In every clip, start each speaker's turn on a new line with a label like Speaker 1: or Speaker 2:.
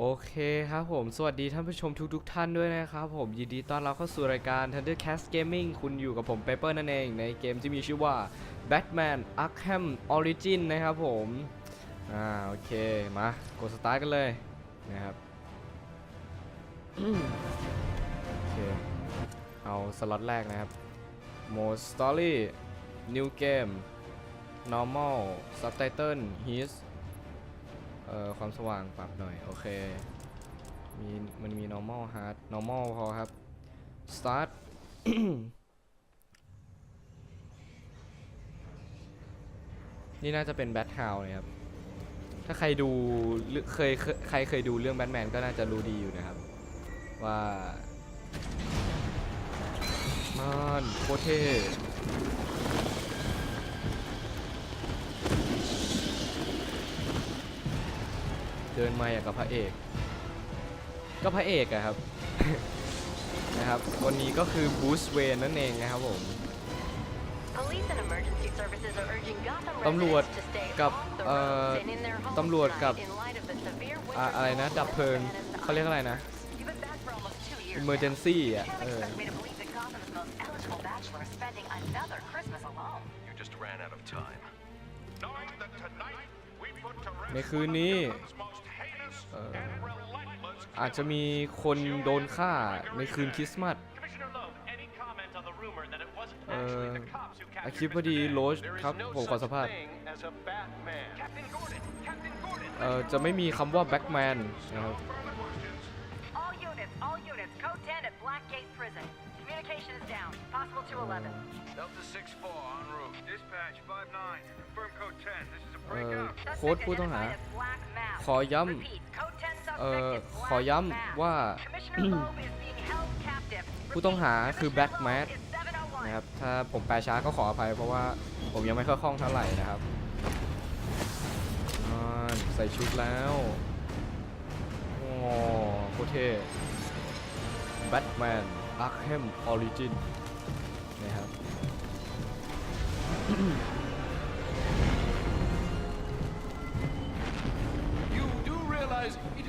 Speaker 1: โอเคครับผม สวัสดีท่านผู้ชมทุกๆท่านด้วยนะครับผม ยินดีต้อนรับเข้าสู่รายการ Thundercast Gaming คุณอยู่กับผม Paper นั่นเอง ในเกมที่มีชื่อว่า Batman Arkham Origin นะครับผม อ่า โอเค มากดสตาร์ทกันเลยนะครับโอเค เอาสล็อตแรกนะครับ Mode Story New Game Normal Subtitle His เอ่อความสว่างปรับหน่อย โอเค มีมันมี normal hard normal พอครับ start นี่น่าจะเป็น bat hound นะครับ ถ้าใครดูเรื่อเคยเคยใครเคยดูเรื่องแบทแมนก็น่าจะรู้ดีอยู่นะครับ ว่ามันโคตรเท่ เดินมาอย่างกับพระเอก ก็พระเอกอะครับ นะครับวันนี้ก็คือบูสเวนนั่นเองนะครับผม
Speaker 2: Police and emergency services are urging Gotham
Speaker 1: ตำรวจ
Speaker 2: residents to stay
Speaker 1: กับ
Speaker 2: off the
Speaker 1: เอ่อ
Speaker 2: roads and in their homes
Speaker 1: ตำรวจกับ
Speaker 2: tonight in light of the severe
Speaker 1: อะ
Speaker 2: winter
Speaker 1: อะไรนะ
Speaker 2: storms
Speaker 1: ดับเพลิง
Speaker 2: that menace the
Speaker 1: เขาเรียกอะไรนะ
Speaker 2: You've been back for almost two years.
Speaker 1: emergency
Speaker 2: You
Speaker 1: อะ
Speaker 2: can't
Speaker 1: เออ
Speaker 2: expect me to believe that Gotham's most eligible bachelor is spending another Christmas alone.
Speaker 3: You just ran out of time.
Speaker 4: knowing that tonight we put to rest
Speaker 1: ในคืนนี้ อาจจะมีคนโดนฆ่าในคืนคริสต์มาส
Speaker 4: Commissioner Loeb, any comment on the rumor that it wasn't
Speaker 1: เอ่อ
Speaker 4: actually the cops who
Speaker 1: อา
Speaker 4: captured
Speaker 1: คิดพอดี
Speaker 4: Mr.
Speaker 1: โรช
Speaker 4: There is
Speaker 1: ครับ
Speaker 4: no
Speaker 1: ผมขอ
Speaker 4: such
Speaker 1: สัมภาษณ์
Speaker 4: thing as a Batman. Captain Gordon, Captain Gordon.
Speaker 1: เอ่อจะไม่มีคำว่าแบ็กแมนนะครับ
Speaker 4: Further questions?
Speaker 2: All units, all units, code 10 at Blackgate Prison. Communication is down. Possible 211.
Speaker 3: Delta 6-4 en route.
Speaker 4: Dispatch 5-9, confirm code 10. This is a
Speaker 1: เอ่อ
Speaker 4: breakout.
Speaker 1: โค้ดผู้ต้องหา
Speaker 2: Suspect identified as Black Mask.
Speaker 1: ขอย้
Speaker 2: Repeat, code 10
Speaker 1: เอ่อ
Speaker 2: suspect is
Speaker 1: ขอ
Speaker 2: Black
Speaker 1: ย้
Speaker 2: Mask. ำ
Speaker 1: ว่า
Speaker 2: Commissioner Loeb is being held captive.
Speaker 1: ผู้ต้องหา
Speaker 2: Repeat,
Speaker 1: คือ
Speaker 2: Commissioner
Speaker 1: Black
Speaker 2: Loeb
Speaker 1: Mask
Speaker 2: is 701.
Speaker 1: นะครับ ถ้าผมแปลช้าก็ขออภัยเพราะว่าผมยังไม่ค่อยคล่องเท่าไหร่นะครับอ่าใส่ชุดแล้วโอ้โคตรเท่แบทแมนอาร์แฮมออริจินนะครับ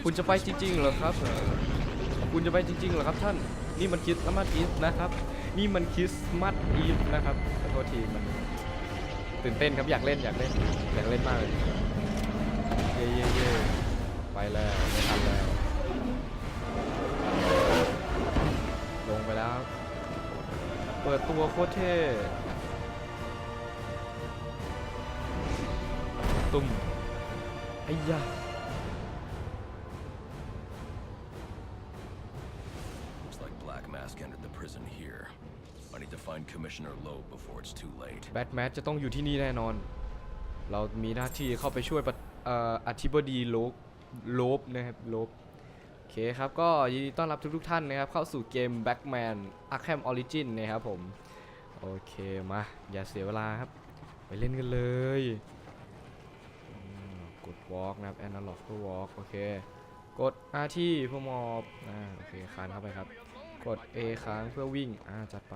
Speaker 1: คุณจะไปจริง ๆ เหรอครับ คุณจะไปจริง ๆ เหรอครับท่าน นี่มันคริสต์มาสอีฟนะครับ นี่มันคริสต์มาสอีฟนะครับขอโทษทีมันตื่นเต้นครับอยากเล่นอยากเล่นอยากเล่นมากเลยเย่เย่เย่ไปแล้วไม่ทันแล้ว ลงไปแล้ว เปิดตัวโคตรเท่ตุ้มไอ้ยา
Speaker 3: Commissioner Loeb before it's too late.
Speaker 1: แบทแมนจะต้องอยู่ที่นี่แน่นอน เรามีหน้าที่เข้าไปช่วยปะเอ่ออธิบดีโลบโลบนะครับโลบโอเคครับก็ยินดีต้อนรับทุกๆท่านนะครับ เข้าสู่เกม Batman Arkham Origin นะครับผม โอเคมา อย่าเสียเวลาครับ ไปเล่นกันเลยอืมกด walk นะครับ analog เพื่อ walk โอเค กด RT เพื่อมอบอ่าโอเคคานเข้าไปครับ กด A ค้างเพื่อวิ่ง อ่า จัดไป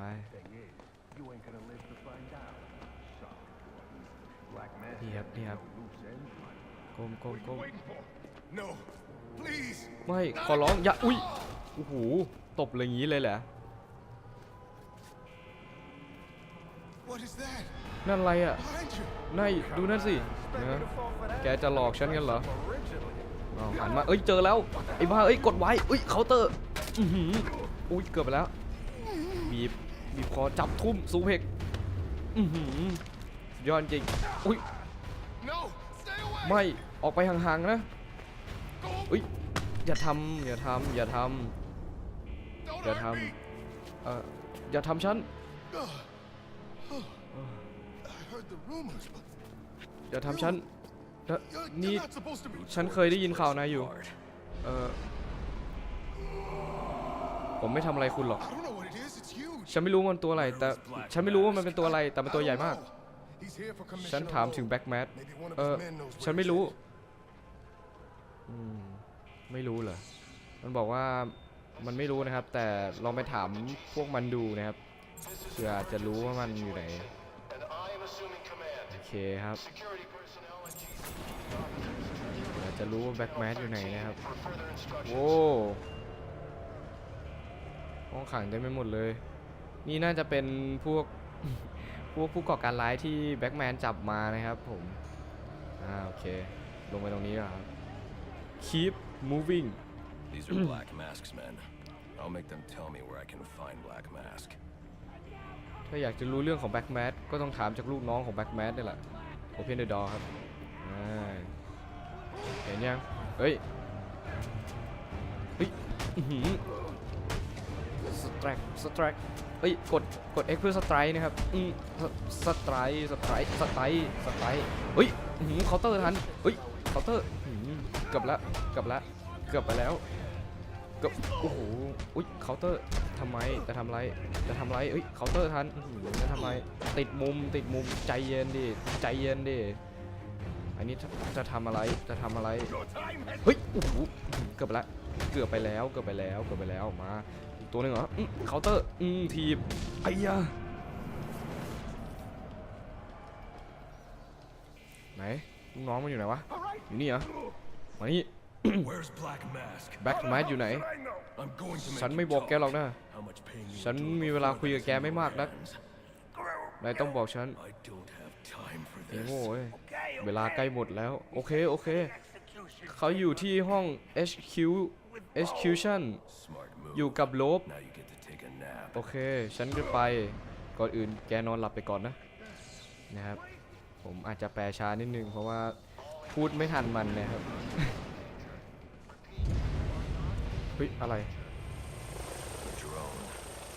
Speaker 1: นี่ครับนี่ครับก้มก้มก้ม
Speaker 4: No, please.
Speaker 1: ไม่ขอร้องอย่าอุ้ยโอ้โหตบเลยอย่างนี้เลยเหรอ
Speaker 4: What is that?
Speaker 1: นั่นอะไรอะ
Speaker 4: Behind you.
Speaker 1: นั่นดูนั่นสินะแกจะหลอกฉันกันเหรออ้าวหันมาเอ้ยเจอแล้วไอ้บ้าเอ้ยกดไว้เอ้ยเคาน์เตอร์อือหืออุ้ยเกือบไปแล้วบีบ บีบคอจับทุ่มสูเพกอือหือสุดยอดจริง อุ้ย
Speaker 4: No, stay away.
Speaker 1: ไม่ ออกไปห่างๆนะ อุ้ย อย่าทำอย่าทำอย่าทำ
Speaker 4: Don't
Speaker 1: อย่า
Speaker 4: hurt
Speaker 1: ท
Speaker 4: me. ำ
Speaker 1: เอ่ออย่าทำฉัน
Speaker 4: I heard the rumors, but
Speaker 1: อย่าทำฉันเอ่อ
Speaker 4: you're,
Speaker 1: นี่
Speaker 4: you're not supposed to be.
Speaker 1: ฉันเคยได้ยินข่าวนายอยู่
Speaker 3: Guard.
Speaker 1: เออผมไม่ทำอะไรคุณหรอก ฉันไม่รู้ว่ามันตัวอะไรแต่ฉันไม่รู้ว่ามันเป็นตัวอะไรแต่มันตัวใหญ่มาก ฉันถามถึงแบ็กแมทเออฉันไม่รู้ไม่รู้เหรอ มันบอกว่ามันไม่รู้นะครับ แต่ลองไปถามพวกมันดูนะครับเผื่ออาจจะรู้ว่ามันอยู่ไหนโอเคครับ
Speaker 4: Security personnel and GC
Speaker 1: เดี๋ยากจะรู้ว่าแบ็กแมสอยู่ไหนนะครับโว้ห้องขังเต็มไปหมดเลย นี่น่าจะเป็นพวกพวกผู้ก่อการร้ายที่แบ็กแมนจับมานะครับผม อ่าโอเค ลงไปตรงนี้แล้วครับ keep moving
Speaker 3: These are Black Mask's men. I'll make them tell me where I can find Black Mask.
Speaker 1: ถ้าอยากจะรู้เรื่องของแบ็กแมสก็ต้องถามจากลูกน้องของแบ็กแมสนี่แหละ Open the door ครับอ่าเห็นยังเฮ้ยเฮ้ยอื้อหือสแตรกสแตรก เฮ้ยกดกด X เพื่อสไตร์นะครับอืมสไตร์สไตร์สไตร์สไตร์เฮ้ยอื้อหือเคาน์เตอร์ทันเฮ้ยเคาน์เตอร์อื้อหือเกือบละเกือบละเกือบไปแล้วเกือบโอ้โหอุ้ยเคาน์เตอร์ทำไมจะทำไรจะทำไรเอ้ยเคาน์เตอร์ทันอื้อหือจะทำไรติดมุมติดมุมใจเย็นดิใจเย็นดิอันนี้จะจะทำอะไรจะทำอะไรเฮ้ยโอ้โหอื้อหือเกือบไปละเกือบไปแล้วเกือบไปแล้วเกือบไปแล้วมาอีก ตัวหนึ่งเหรออื้อเคาน์เตอร์อืมทีบไอ้ยาไหนลูกน้องมันอยู่ไหนวะ อยู่นี่เหรอ มานี่
Speaker 3: Where's Black Mask?
Speaker 1: แบ็คแมสอยู่ไหน
Speaker 3: I'm going to
Speaker 1: ฉัน
Speaker 3: make
Speaker 1: ไม่
Speaker 3: you
Speaker 1: บอกแก
Speaker 3: talk.
Speaker 1: หรอกนะ
Speaker 3: How much pain you
Speaker 1: ฉัน
Speaker 3: endure
Speaker 1: มีเวลา
Speaker 3: before
Speaker 1: คุยกับ
Speaker 3: there's
Speaker 1: แกไม่
Speaker 3: no
Speaker 1: มากนัก
Speaker 3: friends.
Speaker 1: นายต้องบอกฉัน
Speaker 3: I don't have time for
Speaker 1: ไอ้
Speaker 3: this.
Speaker 1: โง่เอ้ยเวลาใกล้หมดแล้ว โอเค โอเค เขาอยู่ที่ห้อง HQ execution
Speaker 3: Smart move.
Speaker 1: อยู่กับโลบ
Speaker 3: Now you get to take a nap.
Speaker 1: โอเค ฉันจะไป ก่อนอื่นแกนอนหลับไปก่อนนะ นะครับ ผมอาจจะแปลช้านิดนึง เพราะว่าพูดไม่ทันมันนะครับ เฮ้ย อะไร
Speaker 3: Drone.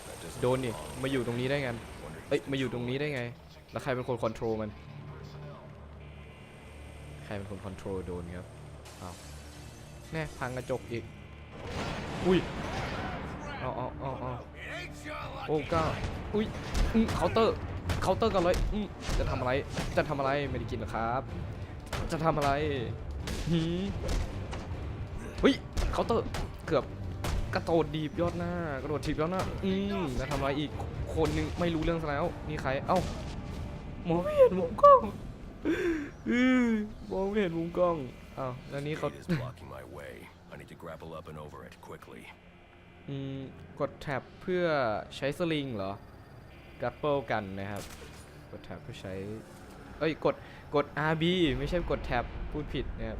Speaker 3: That doesn't
Speaker 1: โดนนี่ มาอยู่ตรงนี้ได้ไง
Speaker 3: wonder if
Speaker 1: เอ้ย
Speaker 3: it's
Speaker 1: มาอยู่ตรงนี้ได้ไง แล้วใครเป็นคนคอนโทรลมัน ใครเป็นคนคอนโทรลโดนครับเอาแน่พังกระจกอีก อุ้ย เอาเอาเอาเอาโอ้ก้าอุ้ยอืมเคาน์เตอร์เคาน์เตอร์กันเลยอืมจะทำอะไร จะทำอะไรไม่ได้กินหรอกครับ จะทำอะไรหืมเฮ้ยเคาน์เตอร์เกือบกระโดดดีบยอดหน้ากระโดดถีบยอดหน้าอืมจะทำอะไรอีกคนหนึงไม่รู้เรื่องซะแล้วนี่ใครเอ้ามองไม่เห็นมุมกล้องอือมองไม่เห็นมุมกล้องอ้าวแล้วนี่เขา กดแท็บเพื่อใช้สลิงเหรอ กัปเปิลกันนะครับ กดแท็บเพื่อใช้ เอ้ย กด กด RB ไม่ใช่กดแท็บ พูดผิดนะครับ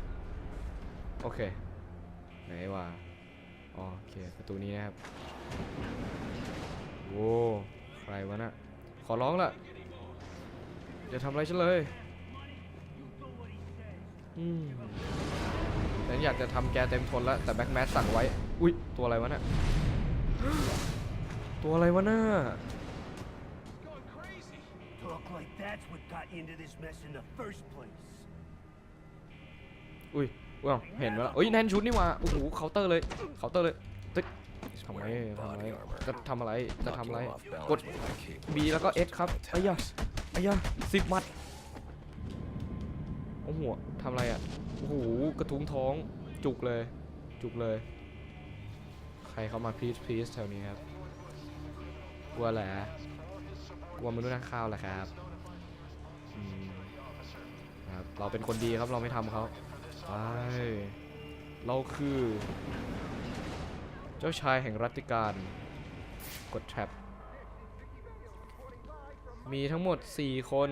Speaker 1: โอเค ไหนว่าโอเค ประตูนี้นะครับ โว้ใครวะน่ะขอร้องละอย่าทำอะไรฉันเลย อืมฉันอยากจะทำแกเต็มทนแล้ว แต่แบ็กแมสสั่งไว้ อุ๊ย ตัวอะไรวะน่ะ ตัวอะไรวะน่ะ
Speaker 5: Talk like that's what got you into this mess in the first place.
Speaker 1: อุ้ยว้าวเห็นไหมล่ะเอ้ยแน่นชุดนี่หว่าโอ้โหเคาน์เตอร์เลยเคาน์เตอร์เลยตึ๊ด
Speaker 3: He's
Speaker 1: ทำไม
Speaker 3: wearing
Speaker 1: ทำไม
Speaker 3: body armor.
Speaker 1: จะทำอะไรจะทำ
Speaker 3: Knocking
Speaker 1: อะไร
Speaker 3: him off balance
Speaker 1: กด
Speaker 3: with my cape.
Speaker 1: B แล้วก็ S ครับไอ้ยะไอ้ยะสิบมัดโอ้โหทำอะไรอะโอ้โหกระทุ้งท้องจุกเลย จุกเลยใค รเข้ามาพีชพีชแถวนี้ครับ กลัวแหละกลัวมนุษย์นักข่าวแหละครับครับ เราเป็นคนดีครับเราไม่ทำเขาไปเราคือ เจ้าชายแห่งรัตติการ กดแท็บมีทั้งหมด 4 คน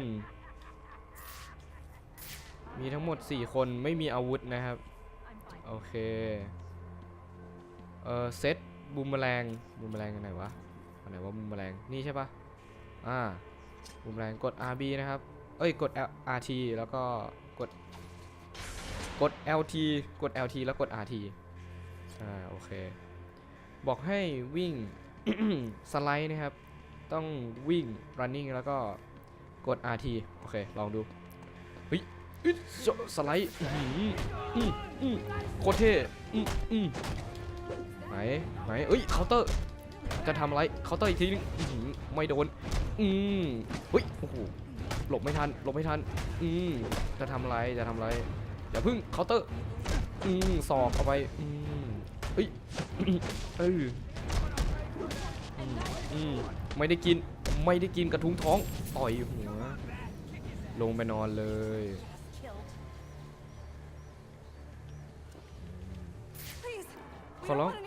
Speaker 1: มีทั้งหมด 4 คนไม่มีอาวุธนะครับ โอเค เออเซตบูมแมลงบูมแมลงอันไหนวะอันไหนว่าบูมแมลงนี่ใช่ปะอ่าบูมแมลงกด RB นะครับ เอ้ยกด L RT แล้วก็กดกด LT กด LT แล้วกด RT อ่าโอเค บอกให้วิ่งสไลด์นะครับ ต้องวิ่ง running แล้วก็กด RT โอเค ลองดูเฮ้ยสสไลด์อื้อหืออืมอืมโคตรเท่อืมอืม ไหนไหนเอ้ยเคาน์เตอร์จะทำอะไรเคาน์เตอร์อีกทีนึงอื้อหือไม่โดน อืมเฮ้ยโอ้โหหลบไม่ทันหลบไม่ทัน อืมจะทำอะไรจะทำอะไรอย่าพึ่งเคาน์เตอร์อืมสอกเข้าไปอืมเฮ้ยเอออืมอืมไม่ได้กินไม่ได้กินกระทุ้งท้องต่อยหัวลงไปนอนเลยขอร้อง
Speaker 6: want any trouble.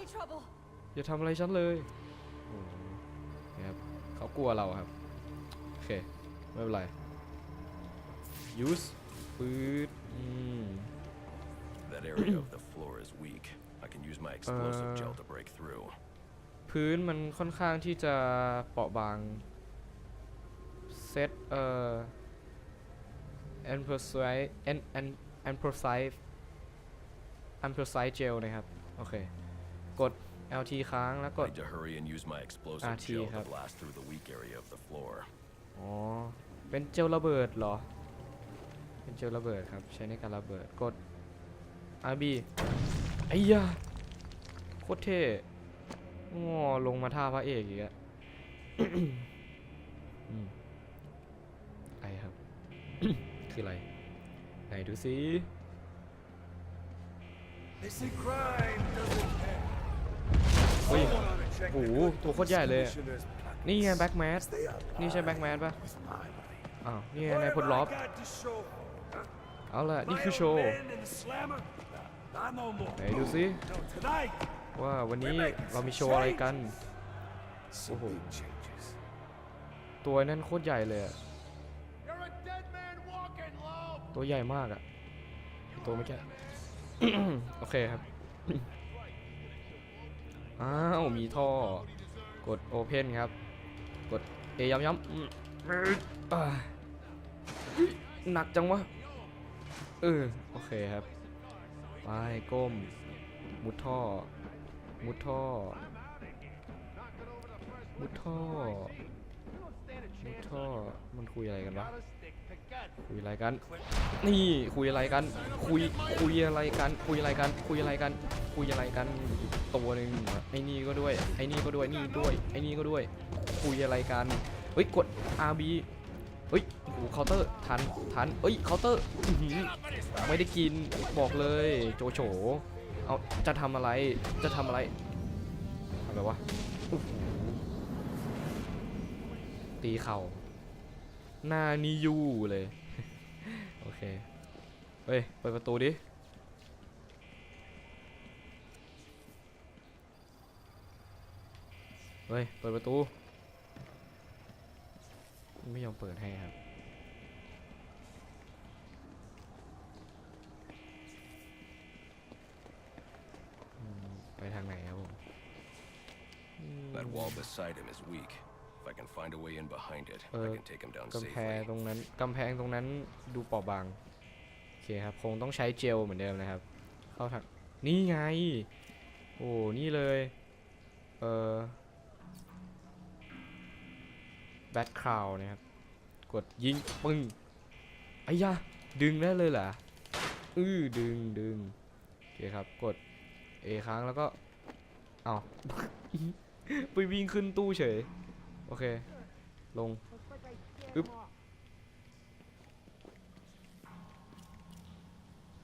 Speaker 1: อย่าทำอะไรฉันเลยโอ้โหนะครับเขากลัวเราครับ โอเค ไม่เป็นไร use ปืดอืม
Speaker 3: That area of the floor is weak. I can use my explosive
Speaker 1: Uh.
Speaker 3: gel to break through.
Speaker 1: พื้นมันค่อนข้างที่จะเปราะบาง เซตเอ่อ a n p r o c i d e an an a n p r o c i d e a n p r o c i d e gel นะครับ โอเค กด LT ค้างแล้วก
Speaker 3: I
Speaker 1: ด
Speaker 3: need to hurry and use my explosive
Speaker 1: RT
Speaker 3: gel to
Speaker 1: ครับ
Speaker 3: blast through the weak area of the floor.
Speaker 1: อ๋อ เป็นเจลระเบิดเหรอ เป็นเจลระเบิดครับ ใช้ในการระเบิด กด RB ไอ้ยาโคตรเท่งอลงมาท่าพระเอกอีกอะ อืมไอครับ คืออะไร ไหนดูสิ
Speaker 5: They say crime doesn't pay.
Speaker 1: เฮ้ยโหตัวโคตรใหญ่เลยนี่ไงแบ็กแมสนี่ใช่แบ็กแมสป่ะอ้าวนี่ไงนายพลล็อบเอาละนี่คือโชว์ไหนดูสิว่าวันนี้เรามีโชว์อะไรกัน
Speaker 5: โอ้โห
Speaker 1: ตัวนั้นโคตรใหญ่เลยตัวใหญ่มากอะตัวเมื่อกี้โอเคครับ อ้าวมีท่อกด Open ครับ กด A ย้ำย้ำหนักจังวะเออโอเคครับไปก้ม มุดท่อ มุดท่อ มุดท่อ มุดท่อ มันคุยอะไรกันวะ คุยอะไรกัน นี่คุยอะไรกัน คุยคุยอะไรกัน คุยอะไรกัน คุยอะไรกัน คุยอะไรกันอีกตัวหนึ่งไอ้นี่ก็ด้วย ไอ้นี่ก็ด้วย นี่ด้วย ไอ้นี่ก็ด้วย คุยอะไรกัน เฮ้ยกด RB เฮ้ยโอ้โหเคาน์เตอร์ ทัน ทันเอ้ย เคาน์เตอร์ไม่ได้กิน บอกเลย โจโฉ เอา จะทำอะไร จะทำอะไรอะไรวะตีเข่า หน้านี่ยูเลย โอเค เฮ้ย เปิดประตูดิ เฮ้ย เปิดประตู ไม่ยอมเปิดให้ครับ ไปทางไหนครับผม
Speaker 3: That wall beside him is weak. If I can find a way in behind it, I
Speaker 1: Uh,
Speaker 3: can take him down
Speaker 1: กำแพง
Speaker 3: safely.
Speaker 1: ตรงนั้นกำแพงตรงนั้นดูเปราะบาง โอเคครับ คงต้องใช้เจลเหมือนเดิมนะครับ เข้าทางนี่ไง โอ้ นี่เลย เอ่อแบทคราวนะครับ กดยิง ปึ้งไอ้ยะ ดึงได้เลยเหรอ อือดึงดึงโอเคครับ กด A ค้างแล้วก็ เอา ไปวิ่งขึ้นตู้เฉย โอเค ลงอึ๊บ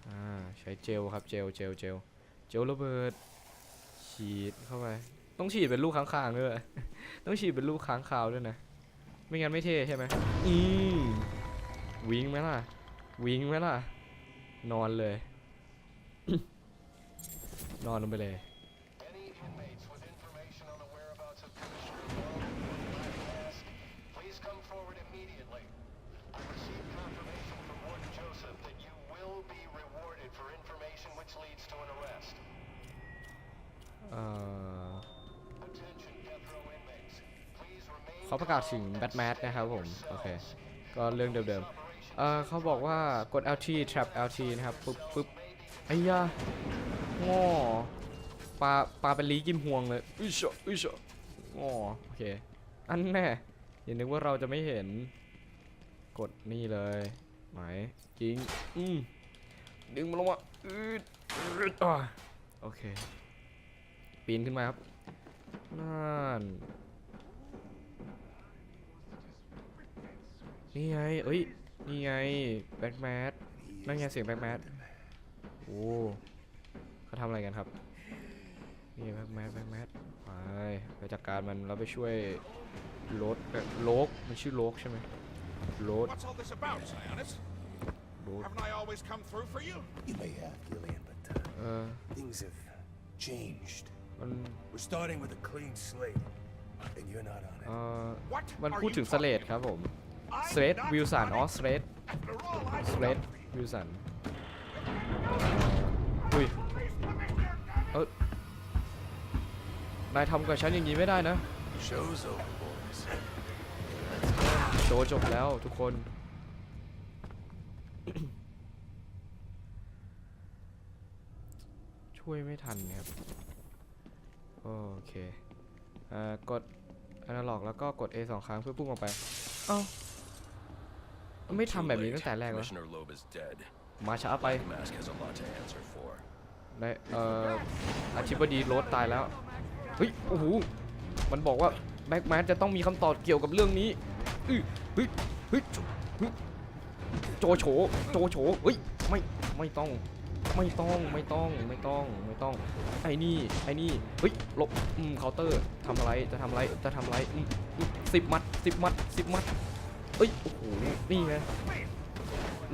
Speaker 1: อ่า ใช้เจลครับ เจล เจล เจล เจลระเบิด ฉีดเข้าไป ต้องฉีดเป็นลูกค้างคาวด้วย ต้องฉีดเป็นลูกค้างคาวด้วยนะ ไม่งั้นไม่เท่ใช่ไหมอืมวิงไหมล่ะ วิงไหมล่ะ นอนเลย นอนลงไปเลย เขาประกาศถึงแบทแมทนะครับผม โอเค ก็เรื่องเดิมๆ เอ่อเขาบอกว่ากด LT trap LT นะครับ ปึ๊บปึ๊บไอ้ยาง้อปลาปลาเป็นลีกิมห่วงเลยอุ้ยเชอะอุ้ยเชอะง้อโอเค อันแน่อย่านึกว่าเราจะไม่เห็น กดนี่เลยหมายจริง อืมดึงมันลงมาอืดอืดอะโอเค ปีนขึ้นมาครับนั่น นี่ไง เอ้ย นี่ไง แบ็กแมทนั่นไงเสียงแบ็กแมทโอ้เขาทำอะไรกันครับ นี่แบ็กแมทแบ็กแมทไปไปจัดการมันแล้วไปช่วยโลดเอ่อโลกมันชื่อโลกใช่ไหมโลด
Speaker 4: What's all this about, Sionis?
Speaker 1: โลด
Speaker 4: Haven't I always come through for you?
Speaker 5: You may have, Gillian, but uh,
Speaker 1: เออ
Speaker 5: things have changed.
Speaker 1: มัน
Speaker 5: We're starting with a clean slate, and you're not on it.
Speaker 1: เอ่อ
Speaker 4: What
Speaker 1: มัน
Speaker 4: are
Speaker 1: พูด
Speaker 4: you
Speaker 1: ถึงสเลดครับผม
Speaker 4: I'm
Speaker 1: สเลด
Speaker 4: not
Speaker 1: วิลสันอ๋อสเลด
Speaker 4: After all, I
Speaker 1: สเลด
Speaker 4: stopped you.
Speaker 1: วิลสันอุ้ยเออนายทำกับฉันอย่างนี้ไม่ได้นะ โชว์จบแล้วทุกคน ช่วยไม่ทันครับ โอเค อ่า กด Analog แล้วก็กด A สองครั้งเพื่อพุ่งออกไป เอ้า ไม่
Speaker 3: Too
Speaker 1: ทำแบบนี้
Speaker 3: late.
Speaker 1: ตั้งแต่แรกวะ
Speaker 3: Commissioner Loeb is dead.
Speaker 1: มาช้าไป
Speaker 3: Black Mask has a lot to answer for.
Speaker 1: ในเอ่ออธิบดีโรสตายแล้ว เฮ้ย โอ้โห มันบอกว่าแบ็กแมนจะต้องมีคำตอบเกี่ยวกับเรื่องนี้อื้อเฮ้ยเฮ้ยเฮ้ยโจโฉ โจโฉ เฮ้ย ไม่ ไม่ต้อง ไม่ต้อง ไม่ต้อง ไม่ต้อง ไม่ต้อง ไอ้นี่ ไอ้นี่ เฮ้ย หลบ อืม เคาน์เตอร์ทำอะไร จะทำอะไร จะทำอะไร อืมอืมสิบมัดสิบมัดสิบมัด เอ้ยโอ้โหนี่ไง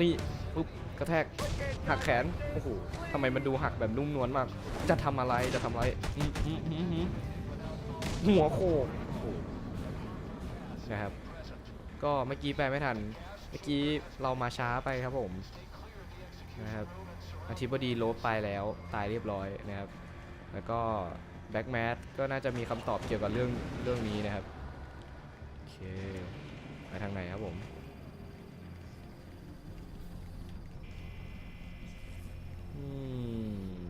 Speaker 1: นี่ปุ๊บกระแทกหักแขนโอ้โหทำไมมันดูหักแบบนุ่มนวลมาก จะทำอะไรจะทำอะไรหัวโขกโอ้โหนะครับ ก็เมื่อกี้แปลไม่ทัน เมื่อกี้เรามาช้าไปครับผมนะครับอธิบดีโลบไปแล้วตายเรียบร้อยนะครับ แล้วก็แบ็กแมสก็น่าจะมีคำตอบเกี่ยวกับเรื่องเรื่องนี้นะครับ โอเค ไปทางไหนครับผม อืม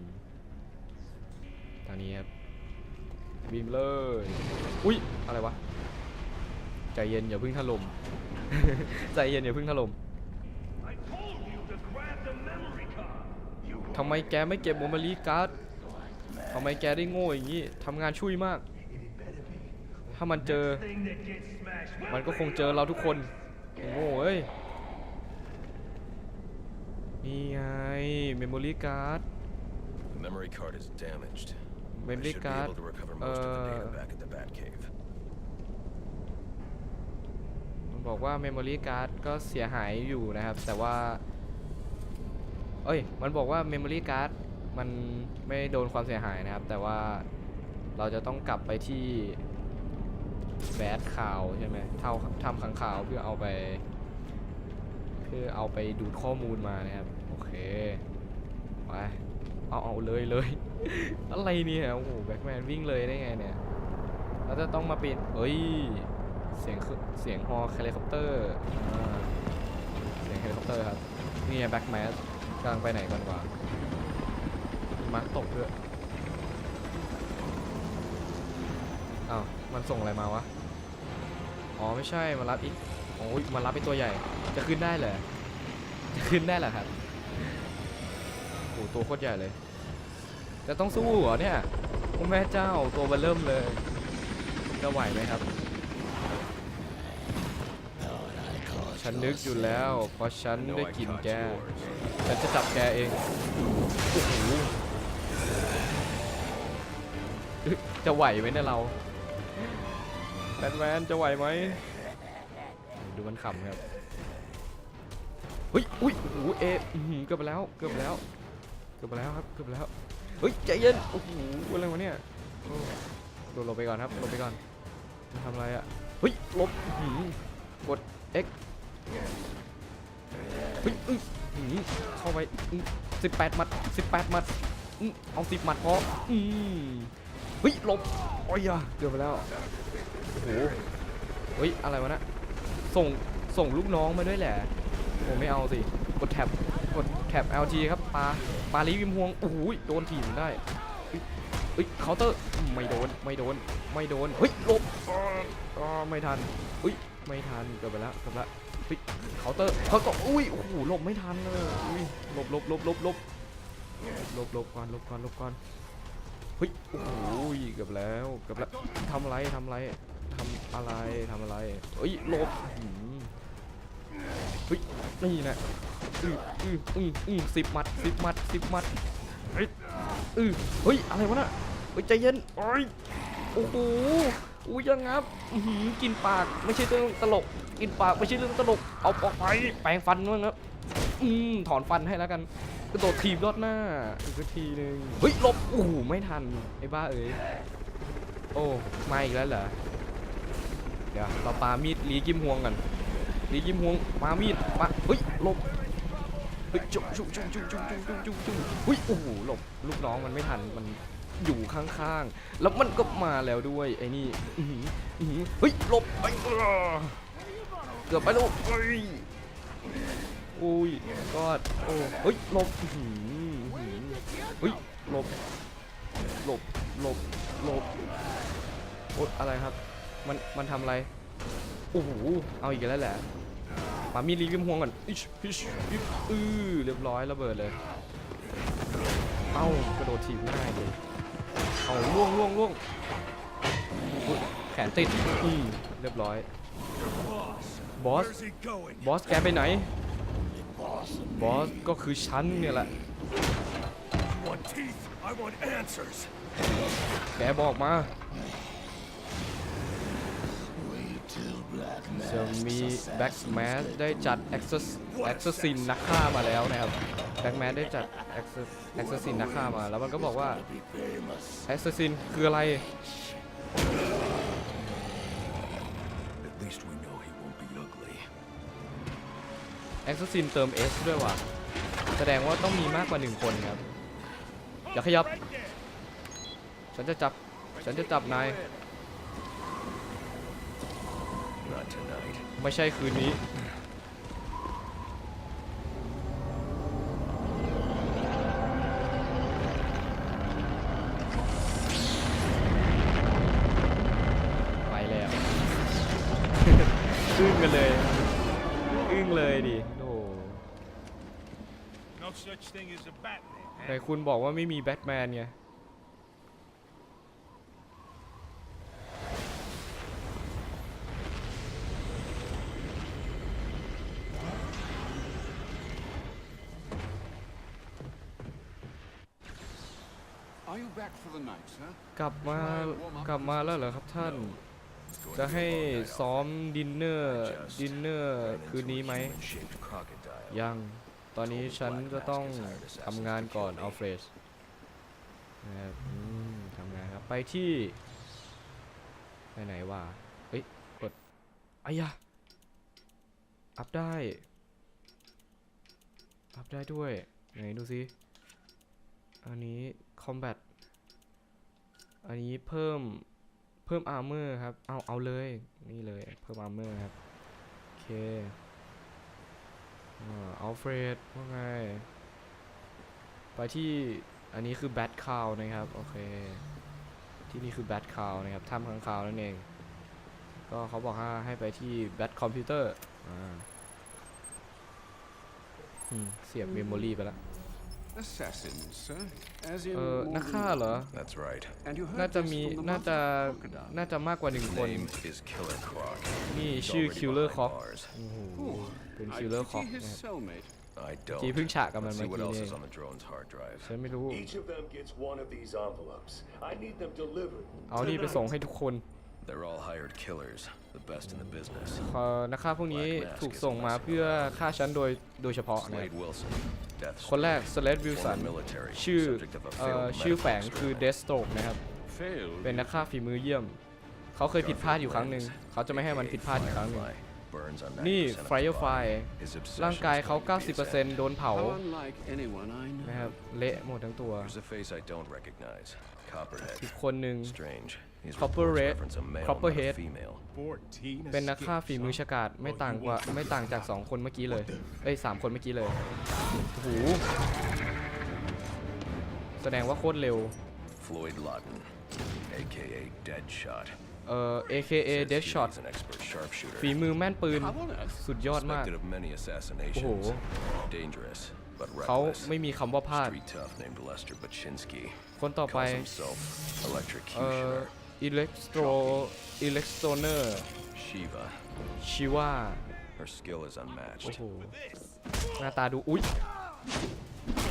Speaker 1: ทางนี้ครับบีมเลย อุ๊ยอะไรวะ ใจเย็นอย่าพึ่งถล่ม ใจเย็นอย่าพึ่งถล่มทำไมแกไม่เก็บโมมารีการ์ดทำไมแกได้โง่อย่างนี้ทำงานช่วยมาก ถ้ามันเจอ
Speaker 4: thing that gets smashed.
Speaker 1: มันก็คงเจอเราทุกคนไอ้โง่เอ้ยนี่ไงเมมโมรี่การ์ด
Speaker 3: The memory card is damaged. I
Speaker 1: Memory
Speaker 3: should be
Speaker 1: card,
Speaker 3: able to recover most of the data
Speaker 1: uh,
Speaker 3: back at the Batcave.
Speaker 1: มันบอกว่า Memory Card ก็เสียหายอยู่นะครับ แต่ว่า เอ้ย มันบอกว่า Memory Card มันไม่โดนความเสียหายนะครับ แต่ว่าเราจะต้องกลับไปที่ แบดข่าวใช่ไหมเท่าทำขังข่าวเพื่อเอาไป เพื่อเอาไปดูดข้อมูลมานะครับ โอเค ไป เอาเอาเลยเลย อะไรเนี่ยโอ้โหแบ็กแมนวิ่งเลยได้ไงเนี่ยเราจะต้องมาปีนเอ้ย เสียงเสียงฮอเฮลิคอปเตอร์เสียงเฮลิคอปเตอร์ครับ นี่แบ็กแมสกำลังไปไหนกันวะมีมารตกด้วยอ้าว มันส่งอะไรมาวะ อ๋อไม่ใช่มารับอีก โอ้ยมารับไอีตัวใหญ่ จะขึ้นได้เหรอ จะขึ้นได้เหรอครับโอ้ตัวโคตรใหญ่เลย จะต้องสู้เหรอเนี่ยโอ้แม่เจ้าตัวเบลเริ่มเลย จะไหวไหมครับ ฉันนึกอยู่แล้ว เพราะฉันได้กินแก ฉันจะจับแกเอง โอ้โหจะไหวไหมเนี่ยเรา แบทแมนจะไหวไหมดูมันขำครับเฮ้ยอุ้ยโอ้โหเอะเกือบไปแล้วเกือบไปแล้วเกือบไปแล้วครับเกือบไปแล้วเฮ้ยใจเย็นโอ้โหอะไรวะเนี่ยโดดหลบไปก่อนครับหลบไปก่อนมันทำอะไรอะเฮ้ยลบอื้อหือกด X เฮ้ยหือเข้าไปสิบแปดมัดสิบแปดมัดอือเอาสิบมัดพออืมเฮ้ยลบโอ้ยเกือบไปแล้ว โอ้โหเฮ้ย อะไรวะนะส่ง ส่งลูกน้องมาด้วยแหละผมไม่เอาสิ กดแท็บ กดแท็บ LG ครับปลาปลาลีวิมพวง โอ้โหโดนถีบได้เฮ้ยเคาน์เตอร์ ไม่โดน ไม่โดน ไม่โดน เฮ้ยลบอ๋อไม่ทันเฮ้ย ไม่ทัน เกือบไปแล้วเกือบแล้วเฮ้ยเคาน์เตอร์เขาก็อุ้ย โอ้โหลบไม่ทันเลยอุ้ยลบลบลบลบลบลบลบก่อนลบก่อนลบก่อนเฮ้ย โอ้โหเกือบแล้ว เกือบแล้วทำไรทำไร อะไรทำอะไรเฮ้ยหลบหืมเฮ้ยนี่นะอืออืออืออือสิบมัดสิบมัดสิบมัดเฮ้ยอือเฮ้ยอะไรวะน่ะเฮ้ยใจเย็นโอ้ยโอ้โหอุ้ยยังงับอือกินปากไม่ใช่เรื่องตลก กินปากไม่ใช่เรื่องตลกเอาออกไปแปรงฟันมั้งครับอืมถอนฟันให้แล้วกันกระโดดถีบลอดหน้าอีกทีหนึ่งเฮ้ยลบโอ้โหไม่ทันไอ้บ้าเอ้ยโอ้มาอีกแล้วเหรอ เดี๋ยวเราปามีดลีกิมฮวงกันลีกิมฮวงมามีดมาเฮ้ยหลบเฮ้ยจุ๊บจุ๊บจุ๊บจุ๊บจุ๊บจุ๊บจุ๊บจุ๊บเฮ้ยโอ้โหหลบลูกน้องมันไม่ทันมันอยู่ข้างๆ แล้วมันก็มาแล้วด้วยไอ้นี่เฮ้ยหลบไปเกือบไปล้วเฮ้ยอุ้ยกอดโอ้เฮ้ยหลบอื้อหืออื้อหือเฮ้ยหลบหลบหลบหลบโอ๊ยอะไรครับ มันมันทำอะไรโอ้โหเอาอีกแล้วแหละปามีรีวิมห่วงก่อนอิชอิชอิชอือเรียบร้อยระเบิดเลยเอ้ากระโดดถีบหน้าเลยเอาล่วงล่วงล่วงแขนติดอืมเรียบร้อยบอสบอสแกไปไหนบอสก็คือฉันเนี่ยแหละแกบอกมา จะมีแบ็กแมสได้จัดแอคเซสแอคเซซินนักฆ่ามาแล้วนะครับแบ็กแมสได้จัดแอคเซซินนักฆ่ามา แล้วมันก็บอกว่าแอคเซซินคืออะไรแอคเซซินเติม S ด้วยว่ะ แสดงว่าต้องมีมากกว่าหนึ่งคนครับ อย่าขยับ ฉันจะจับ ฉันจะจับนาย
Speaker 3: Not tonight.
Speaker 1: ไม่ใช่คืนนี้ ไปแล้ว อึ้งกันเลย อึ้งเลยดิ โอ้
Speaker 5: No such thing as a Batman.
Speaker 1: แต่คุณบอกว่าไม่มีแบทแมนไง กลับมากลับมาแล้วเหรอครับท่าน จะให้ซ้อมดินเนอร์ดินเนอร์คืนนี้ไหมยัง ตอนนี้ฉันจะต้องทำงานก่อนอัลเฟรดนะครับทำงานครับ ไปที่ไปไหนวะเฮ้ยกดอายะอัพได้ อัพได้ด้วย ไหนดูสิอันนี้ combat อั อันนี้เพิ่มเพิ่ม armor ครับ เอาเอาเลยนี่เลยเพิ่ม armor ครับ โอเคเอัลเฟรดว่าไง ไปที่อันนี้คือแบทคาวนะครับ โอเค ที่นี่คือแบทคาวนะครับถ้ำข้างคาวนั่นเอง ก็เขาบอกว่าให้ไปที่แบทคอมพิวเตอร์อ่าเสียบเมมโมรีไปแล้ว
Speaker 6: Assassins, sir. As in
Speaker 1: เออ นัก
Speaker 6: Morgan
Speaker 1: ฆ่าเหรอ
Speaker 3: That's right.
Speaker 6: And you heard
Speaker 1: น่าจะ
Speaker 6: this
Speaker 1: มี
Speaker 6: from the
Speaker 1: น่า
Speaker 6: mouth
Speaker 1: จะ
Speaker 6: of the crocodile.
Speaker 1: น่าจะมากกว่าหนึ่ง
Speaker 3: His
Speaker 1: คน
Speaker 3: name is Killer Croc.
Speaker 1: นี่
Speaker 3: He's
Speaker 1: ชื่อ
Speaker 3: already
Speaker 1: Killer
Speaker 3: behind
Speaker 1: Croc
Speaker 3: bars.
Speaker 1: โอ้โห
Speaker 6: Ooh,
Speaker 1: เป็น
Speaker 6: I
Speaker 1: Killer
Speaker 6: pity
Speaker 1: Croc
Speaker 6: his
Speaker 1: นะครับ
Speaker 6: cellmate.
Speaker 3: I don't.
Speaker 1: จีเพิ่งฉะกับมัน
Speaker 3: Let's
Speaker 1: เมื่
Speaker 3: see
Speaker 1: อ
Speaker 3: what
Speaker 1: กี้
Speaker 3: else
Speaker 1: นี่
Speaker 3: is on the drone's hard drive.
Speaker 1: ฉันไม่รู้
Speaker 7: Each of them gets one of these envelopes. I need them delivered.
Speaker 1: เอานี่ไปส่งให้ทุกคน
Speaker 3: They're all hired killers, The best in the business.
Speaker 1: เอ่อนักฆ่าพวกนี้ถูกส่งมาเพื่อฆ่าฉันโดยโดยเฉพาะนะ
Speaker 3: Slade Wilson, Death
Speaker 1: คนแรกสเลดวิลสัน
Speaker 3: former military,
Speaker 1: ชื่อ
Speaker 3: subject of a
Speaker 1: เอ่อ
Speaker 3: failed
Speaker 1: ชื่อแฝง
Speaker 3: medical
Speaker 1: คือ
Speaker 3: experiment.
Speaker 1: เดสโตกนะครับ
Speaker 6: Failed.
Speaker 1: เป็นนักฆ่าฝีมือเยี่ยม เขาเคยผิดพลาดอยู่ครั้งหนึ่ง เขาจะไม่ให้มันผิดพลาดอีกครั้งหนึ่ง
Speaker 3: Firefly burns on
Speaker 1: นี่
Speaker 3: 90% of his
Speaker 1: Firefly
Speaker 3: body. His obsession
Speaker 1: ร่างกาย
Speaker 3: is
Speaker 1: เขา
Speaker 3: going to be his head.
Speaker 1: 90%โดนเผา
Speaker 6: How unlike anyone I
Speaker 1: นะครับ
Speaker 6: know.
Speaker 1: เละหมดทั้งตัว
Speaker 3: There's a face I don't recognize. Copperhead.
Speaker 1: อีกคนหนึ่ง
Speaker 3: Strange. His
Speaker 1: Copperhead-
Speaker 3: reports reference a male, not a
Speaker 1: Copperhead
Speaker 3: female.
Speaker 5: 14
Speaker 1: เป็นนักฆ่าฝีมือฉกาจไม่ต่างกว่าไม่ต่างจาก 2 คนเมื่อกี้เลยเอ้ยสามคนเมื่อกี้เลยโอ้โหแสดงว่าโคตรเร็ว
Speaker 3: Floyd Lawton, aka Deadshot.
Speaker 1: เอ่อ AKA
Speaker 3: Says he
Speaker 1: Deadshot
Speaker 3: is an expert sharpshooter.
Speaker 1: ฝีมือแม่นปืน
Speaker 6: How on earth?
Speaker 1: สุดยอดมาก
Speaker 3: Suspected of many assassinations.
Speaker 1: Oh.
Speaker 3: Dangerous, but
Speaker 1: เขา
Speaker 3: reckless.
Speaker 1: ไม่มีคำว่าพลาด
Speaker 3: Street tough named Lester Baczynski.
Speaker 1: คนต่อไป
Speaker 3: Calls himself
Speaker 1: เอ่อ
Speaker 3: Electrocutioner.
Speaker 1: อิเล็กโตรอิเล็กโตเนอร์
Speaker 3: Shiva.
Speaker 1: ชิว่า
Speaker 3: Her skill is
Speaker 1: โอ้
Speaker 3: unmatched.
Speaker 1: โห หน้าตาดู อุ๊ย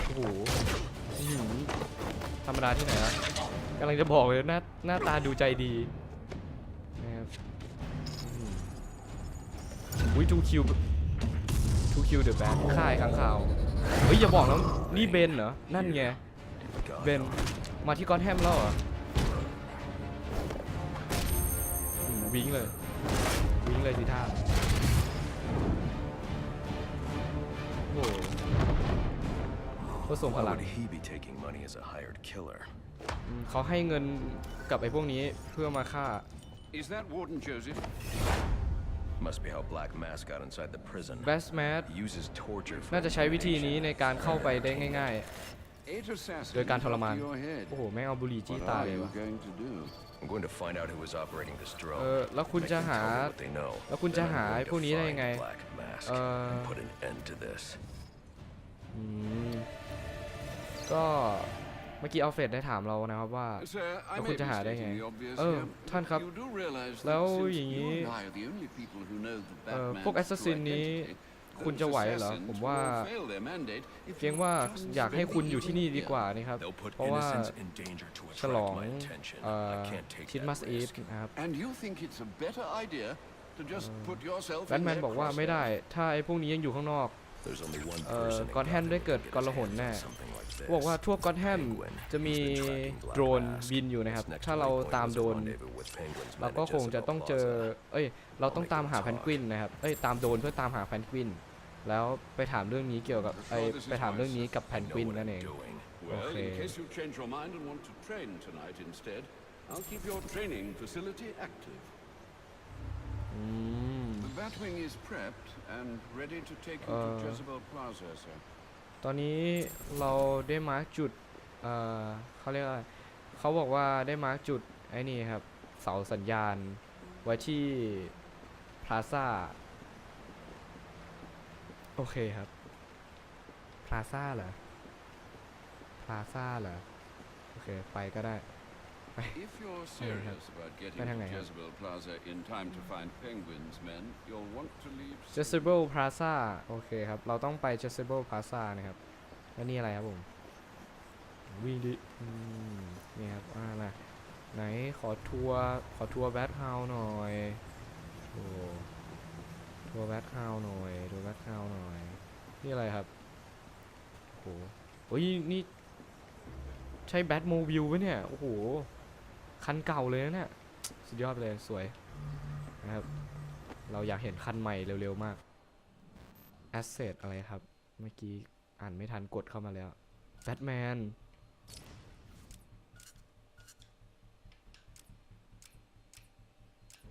Speaker 1: โอ้โหอื้อหือธรรมดาที่ไหนนะกำลังจะบอกเลยหน้าหน้าตาดูใจดีนะครับอื้อหืออุ้ยทูคิวทูคิวเดอะแบทค่ายข้างข่าว เฮ้ย อย่าบอกนะนี่เบนเหรอ นั่นไง
Speaker 3: God,
Speaker 1: เบน มาที่กอนแฮมแล้วเหรอ วิ่งเลย วิ่งเลยสิท่าโอ้โหโคตรทรงพ
Speaker 3: Why
Speaker 1: ลัง
Speaker 3: would he be taking money as a hired killer?
Speaker 1: อืมเขาให้เงินกับไอ้พวกนี้เพื่อมาฆ่า
Speaker 6: Is that Warden Joseph?
Speaker 3: Must be how Black Mask got inside the prison.
Speaker 1: แบสแมส
Speaker 3: He uses torture for
Speaker 1: น่าจะใช้วิธีนี้
Speaker 3: intimidation.
Speaker 1: ในการเข้าไปได้ง่าย
Speaker 6: Eight assassins
Speaker 1: ๆ โดยการทรมาน
Speaker 6: up to your head.
Speaker 1: โอ้โห แม่งเอาบุหรี่จี้
Speaker 6: What
Speaker 1: ตา
Speaker 6: are
Speaker 1: เลย
Speaker 6: you
Speaker 1: วะ
Speaker 6: going to do?
Speaker 3: I'm going to find out who is operating this
Speaker 1: เอ
Speaker 3: drone.
Speaker 1: อ แล้วคุณ
Speaker 3: Make
Speaker 1: จะ
Speaker 3: them
Speaker 1: หา
Speaker 3: tell me what they know.
Speaker 1: แล้วคุณจะ
Speaker 3: Then I'm
Speaker 1: หา
Speaker 3: going
Speaker 1: ไอ้
Speaker 3: to
Speaker 1: พวกนี้ได้ยังไง
Speaker 3: find Black Mask
Speaker 1: Uh,
Speaker 3: and put an end to this.
Speaker 1: อืมก็เมื่อกี้อัลเฟรดได้ถามเรานะครับว่า
Speaker 6: Sir, I
Speaker 1: แล้ว
Speaker 6: may
Speaker 1: คุณ
Speaker 6: be
Speaker 1: จะหาได้ไง
Speaker 6: stating the obvious
Speaker 1: เออ
Speaker 6: here,
Speaker 1: ท่านครับ
Speaker 6: you do realize that
Speaker 1: แล้ว
Speaker 6: since
Speaker 1: อย่างนี้
Speaker 6: you and I are the only people who know the
Speaker 1: เอ่อ
Speaker 6: Batman's
Speaker 1: พวก assassin
Speaker 6: true
Speaker 1: นี้
Speaker 6: identity,
Speaker 1: คุณจะไหวเหรอ
Speaker 6: those
Speaker 1: ผมว่า
Speaker 6: assassins will fail their mandate if
Speaker 1: เกรง
Speaker 6: you
Speaker 1: ว่า
Speaker 6: just
Speaker 1: อยากให้
Speaker 6: spend
Speaker 1: คุณ
Speaker 6: the
Speaker 1: อยู่ที่นี่
Speaker 6: evening
Speaker 1: ดี
Speaker 6: here.
Speaker 1: กว่านี่ครับ
Speaker 3: They'll put
Speaker 1: เพราะว่า
Speaker 3: innocents in danger to
Speaker 1: ฉลอง
Speaker 3: attract my attention.
Speaker 1: เอ่อ
Speaker 3: I can't take
Speaker 1: คริสต์
Speaker 3: that
Speaker 1: มาสอีฟ
Speaker 3: risk.
Speaker 1: นะครับ
Speaker 6: And you think it's a better idea to just put yourself
Speaker 1: แบท
Speaker 6: in
Speaker 1: แมน
Speaker 6: their
Speaker 1: บอกว่าไม่ได้
Speaker 6: crosshairs?
Speaker 1: ถ้าไอ้พวกนี้ยังอยู่ข้างนอก
Speaker 3: There's only one
Speaker 1: เอ่อ
Speaker 3: person in
Speaker 1: กอ t แฮม
Speaker 3: Gotham
Speaker 1: ได้
Speaker 3: who
Speaker 1: เกิด
Speaker 3: can
Speaker 1: ก
Speaker 3: get
Speaker 1: ล
Speaker 3: his
Speaker 1: หน
Speaker 3: hands
Speaker 1: แน่
Speaker 3: on something like
Speaker 1: เขาบอกว่า
Speaker 3: this.
Speaker 1: ทั่วกอ t แฮม
Speaker 3: Penguin,
Speaker 1: จะมี
Speaker 3: who's been tracking Black
Speaker 1: โดรน
Speaker 3: Mask.
Speaker 1: บินอยู่นะครับ
Speaker 3: His next
Speaker 1: ถ้าเรา
Speaker 3: waypoint
Speaker 1: ตาม
Speaker 3: was a
Speaker 1: โดรน
Speaker 3: rendezvous with Penguin's
Speaker 1: เรา
Speaker 3: men
Speaker 1: ก็
Speaker 3: at
Speaker 1: คงจะ
Speaker 3: Jezebel
Speaker 1: ต้องเจอ
Speaker 3: Plaza.
Speaker 1: เอ้ย เราต้องตามหาแพนกวินนะครับ เอ้ย ตามโดรนเพื่อตามหาแพนกวิน แล้วไปถามเรื่องนี้เกี่ยวกับไอ้ไปถามเรื่องนี้กับแพ
Speaker 3: I
Speaker 1: น
Speaker 3: know
Speaker 1: กวิน
Speaker 3: what
Speaker 1: นั่น
Speaker 3: I'm
Speaker 1: เอง
Speaker 3: doing.
Speaker 6: Well,
Speaker 1: Okay.
Speaker 6: in case you change your mind and want to train tonight instead, I'll keep your training facility active.
Speaker 1: อืม
Speaker 6: The Batwing is prepped and ready to take you
Speaker 1: Uh,
Speaker 6: to Jezebel Plaza, sir.
Speaker 1: ตอนนี้เราได้มาร์กจุด เอ่อเขาเรียกว่าเขาบอกว่าได้มาร์กจุดไอ้นี่ครับ เสาสัญญาณ ไว้ที่พลาซ่า โอเคครับ พลาซ่าเหรอ พลาซ่าเหรอ โอเค ไปก็ได้
Speaker 6: If you're serious about getting
Speaker 1: Bên
Speaker 6: to
Speaker 1: hàng này hả?
Speaker 6: Jezebel Plaza in time to find Penguin's men, you'll want to leave.
Speaker 1: j e s e b e l Plaza โอเคครับ เราต้องไป j e s e b e l Plaza นะครับ แล้วนี่อะไรครับผม วิ่งดิอืมนี่ครับ อ่านะไหนขอทัวร์ ขอทัวร์แบทเฮาหน่อย โอ้ ทัวแบทเฮาหน่อยทัวแบทเฮาหน่อย นี่อะไรครับโอ้โหโอ้ยนี่ ใช่แบทโมบิลปะเนี่ย โอ้โห คันเก่าเลยนะเนี่ย สุดยอดเลยสวยนะครับ เราอยากเห็นคันใหม่เร็วๆมาก Asset อะไรครับ เมื่อกี้อ่านไม่ทันกดเข้ามาแล้ว Batman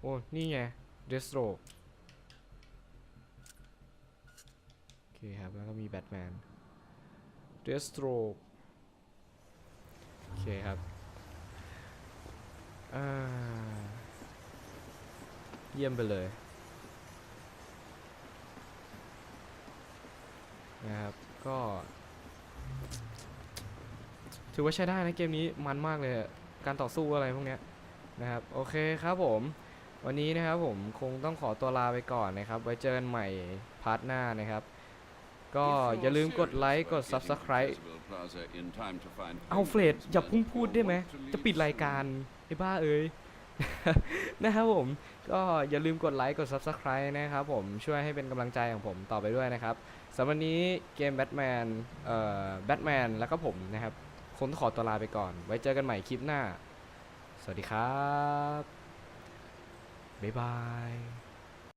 Speaker 1: โอ้ นี่ไง Destro โอ เคครับ แล้วก็มี Batman Destro โอเคครับเยี่ยมไปเลยนะครับ ก็ ถือว่าใช้ได้นะเกมนี้มันมากเลยการต่อสู้อะไรพวกเนี้ยนะครับ โอเคครับผม วันนี้นะครับผมคงต้องขอตัวลาไปก่อนนะครับ ไว้เจอกันใหม่พาร์ทหน้านะครับ ก็อย่าลืมกดไลค์ กด Subscribe เอาเฟรดอย่าพุ่งพูดได้ไหม จะปิดรายการ ไอ้บ้าเอ้ย นะครับผม ก็อย่าลืมกดไลค์ กด Subscribe นะครับผม ช่วยให้เป็นกำลังใจของผมต่อไปด้วยนะครับสำหรับวันนี้เกมแบทแมน เอ่อ แบทแมน แล้วก็ผมนะครับคงต้องขอตัวลาไปก่อน ไว้เจอกันใหม่คลิปหน้า สวัสดีครับ บ๊ายบาย